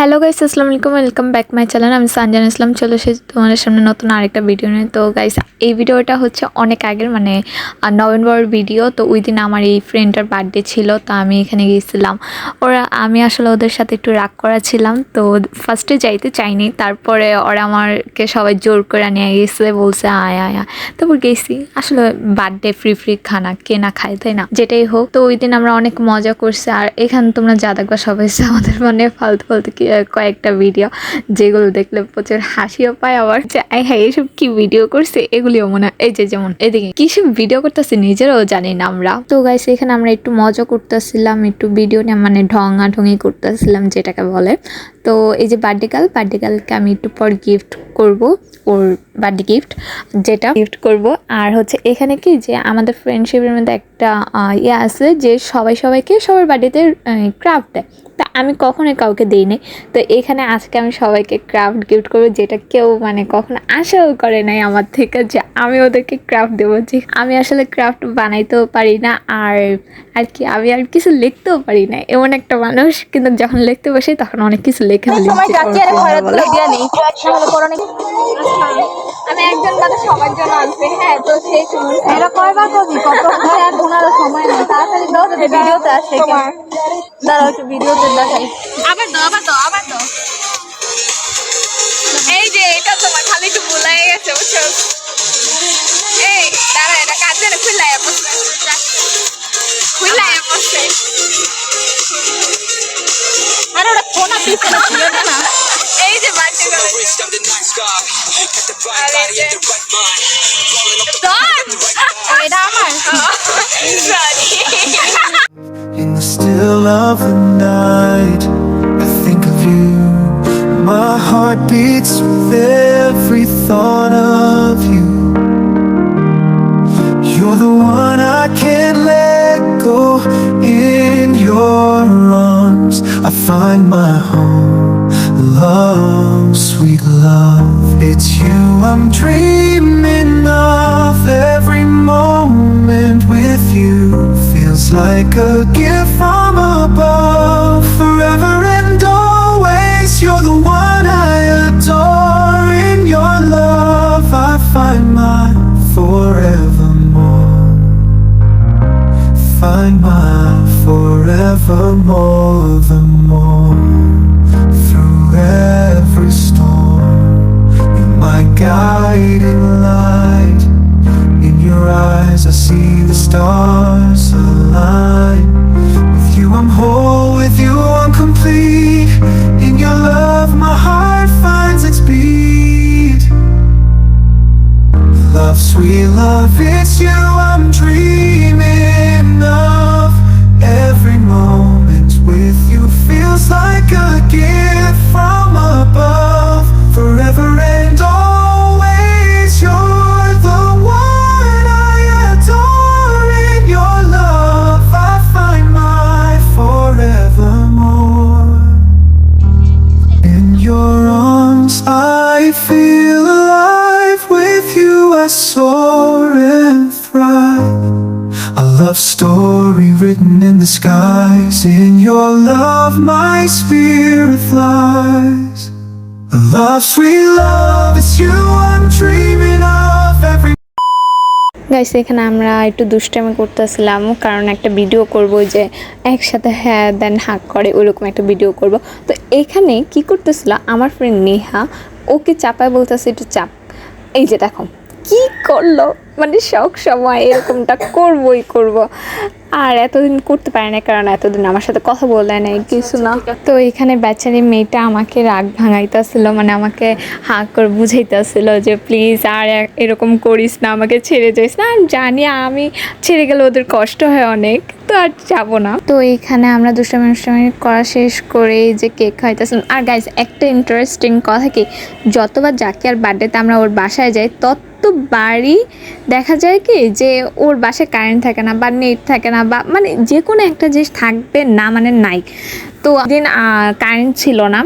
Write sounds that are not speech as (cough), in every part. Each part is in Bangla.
হ্যালো গাইস আসসালামু আলাইকুম ওয়েলকাম ব্যাক মাই চ্যানেল আমি সানজান ইসলাম চলে এসেছি তোমাদের সামনে নতুন আরেকটা ভিডিও নিয়ে। তো গাইস এই ভিডিওটা হচ্ছে অনেক আগের মানে নভেম্বর ভিডিও তো ওই দিন আমার এই ফ্রেন্ডটার বার্থডে ছিল, তো আমি এখানে গিয়েছিলাম। ওরা, আমি আসলে ওদের সাথে একটু রাগ করা ছিলাম। তো ফার্স্টে যাইতে চাইনি, তারপরে ওরা আমাকে সবাই জোর করে নিয়ে গেছে, বলছে, আয় আয় তারপর গেছি। আসলে বার্থডে ফ্রি ফ্রি খানা, কে না খায়, তাই না? যেটাই হোক। তো ওই দিন আমরা অনেক মজা করছি। আর এখানে তোমরা যা দেখবা সবাই, আমাদের মানে ফালতু ফালতু কি কয়েকটা ভিডিও যেগুলো দেখলে প্রচুর হাসিও পায় আবার। যে হ্যাঁ এইসব কি ভিডিও করছে? এগুলিও মনে হয়, এই যে যেমন, এদিকে কিসব ভিডিও করতেছে নিজেরাও জানি না আমরা। তো গাইস এখানে আমরা একটু মজা করতেছিলাম, একটু ভিডিও নিয়ে মানে ঢঙা ঢঙি করতেছিলাম, যেটাকে বলে। তো এই যে বার্থডে গার্ল বার্থডে কালকে আমি একটু পর গিফট করব, ওর বার্থডে গিফট যেটা গিফট করব। আর হচ্ছে এখানে কি যে আমাদের ফ্রেন্ডশিপের মধ্যে একটা ইয়ে আছে যে সবাই সবাইকে সবার বার্থডেতে ক্রাফট দেয়। তা আমি কখনোই কাউকে দিইনি তো এখানে আজকে আমি সবাইকে ক্রাফট গিফট করব যেটা কেউ মানে কখনো আশাও করে নাই আমার থেকে যে আমি ওদেরকে ক্রাফট দেবো। যে আমি আসলে ক্রাফট বানাইতেও পারি না আর আর কি আমি আর কিছু লিখতেও পারি না। এমন একটা মানুষ কিন্তু যখন লিখতে বসে তখন অনেক কিছু লেখা ফেলি সবার জন্য আনছি। হ্যাঁ তো সেই এরা কয়বার করবি? কত আর ধোনার সময় নেই। তাড়াতাড়ি দাও যাতে ভিডিওতে আসে দাঁড়াও একটু ভিডিওতে দেখাই। আবার দাও আবার দাও আবার দাও। এই যে এটা তোমার খালি একটু ভুলাই গেছে বুঝছ? এই দাঁড়া এটা কাজে খুললাই বসে খুললাই বসে আরে ওটা ফোন আপনি না। taste of the night sky. Got the right body and the right mind. Rolling up the right (laughs) mind. (laughs) In the still of the night, I think of you. My heart beats with every thought of you. You're the one I can't let go. In your arms, I find my home. Love, sweet love, it's you I'm dreaming of. Every moment with you feels like a gift from above. Forever and always, you're the one I adore. In your love, I find my forevermore. Find my forevermore, the more eyes, I see the stars align. With you, I'm whole. With you, I'm complete. In your love, my heart finds its beat. Love, sweet love, it's you Feel alive. With you, I soar and thrive. A love story written in the skies. In your love, my spirit flies. Love, sweet love, it's you I'm dreaming of. Every guys এখানে আমরা একটু দুষ্টামি করতেছিলাম কারণ একটা ভিডিও করব যে একসাথে হ্যাঁ দেন হাক করে ওরকম একটা ভিডিও করব তো এখানে কি করতেছিল আমার ফ্রেন্ড নেহা ওকে চাপায় বলতেছে একটু চাপ। এই যে দেখো কি করল? মানে সব সময় এরকমটা করবই করব। আর এতদিন করতে পারে না কারণ এতদিন আমার সাথে কথা বলে নাই কিছু না। তো এখানে বেচারি মেয়েটা আমাকে রাগ ভাঙাইতেছিল মানে আমাকে হাঁ করে বুঝাইতেছিল যে প্লিজ আর এরকম করিস না আমাকে ছেড়ে যাইস না। আর জানি আমি ছেড়ে গেলে ওদের কষ্ট হয় অনেক। তো আর যাব না। তো এখানে আমরা দুষ্টামি দুষ্টামি করা শেষ করে যে কেক খাইতেছিলাম। আর গাইজ একটা ইন্টারেস্টিং কথা কি, যতবার যাকে আর বার্থডেতে আমরা ওর বাসায় যাই তত তো বাড়ি দেখা যায় কি যে ওর বাসায় কারেন্ট থাকে না বা নেট থাকে না বা মানে যে কোনো একটা জিনিস থাকবে না মানে নাই। তো দিন কারেন্ট ছিল না।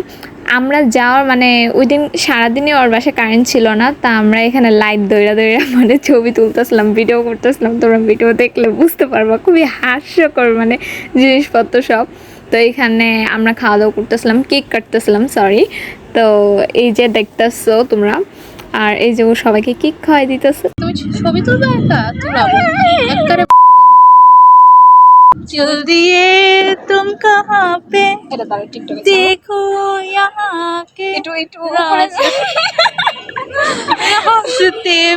আমরা যাওয়ার মানে ওই দিন সারাদিনই ওর বাসায় কারেন্ট ছিল না তা আমরা এখানে লাইট দৈরা দৈরা মানে ছবি তুলতেছিলাম ভিডিও করতেছিলাম তোমরা ভিডিও দেখলে বুঝতে পারবা খুবই হাস্যকর মানে জিনিসপত্র সব। তো এখানে আমরা খাওয়া দাওয়া করতেছিলাম কেক কাটতেছিলাম সরি তো এই যে দেখতেছ তোমরা আর এই যে ও সবাইকে কেক খাওয়াই দিতেছে। ছবি তুলবে तुम कहाँ पे এটা তার টিকটকে देखो यहाँ के একটু একটু रास्ते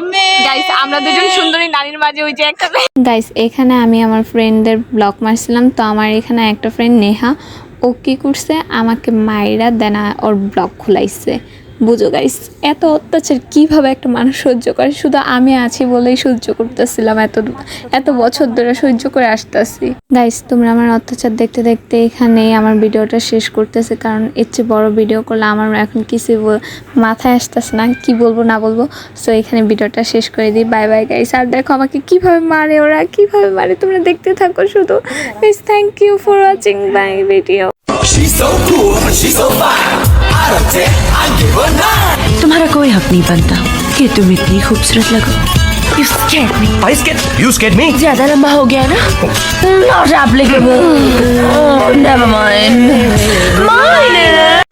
में গাইস আমরা দুজন সুন্দরী নারীর মাঝে ওই যে একটা গাইস এখানে আমি আমার ফ্রেন্ডদের ব্লগ মারছিলাম তো আমার এখানে একটা ফ্রেন্ড নেহা ও কি করছে আমাকে মায়েরা দেনা ওর ব্লগ খুলাইছে বুঝো গাইস এত অত্যাচার কীভাবে একটা মানুষ সহ্য করে? শুধু আমি আছি বলেই সহ্য করতেছিলাম এত এত বছর ধরে সহ্য করে আসতেছি। গাইস তোমরা আমার অত্যাচার দেখতে দেখতে এখানেই আমার ভিডিওটা শেষ করতেছে কারণ এর চেয়ে বড় ভিডিও করলে আমার এখন কিছু মাথায় আসতেছে না কি বলব না বলব। সো এখানে ভিডিওটা শেষ করে দিই বাই বাই গাইস আর দেখো আমাকে কীভাবে মারে ওরা কীভাবে মারে তোমরা দেখতে থাকো শুধু। Guys thank you for watching bye video She's so cool, she's so fine. तुम्हारा कोई हक नहीं बनता कि तुम इतनी खूबसूरत लगो। यू स्कैट मी ज़्यादा लंबा हो गया ना? Not applicable never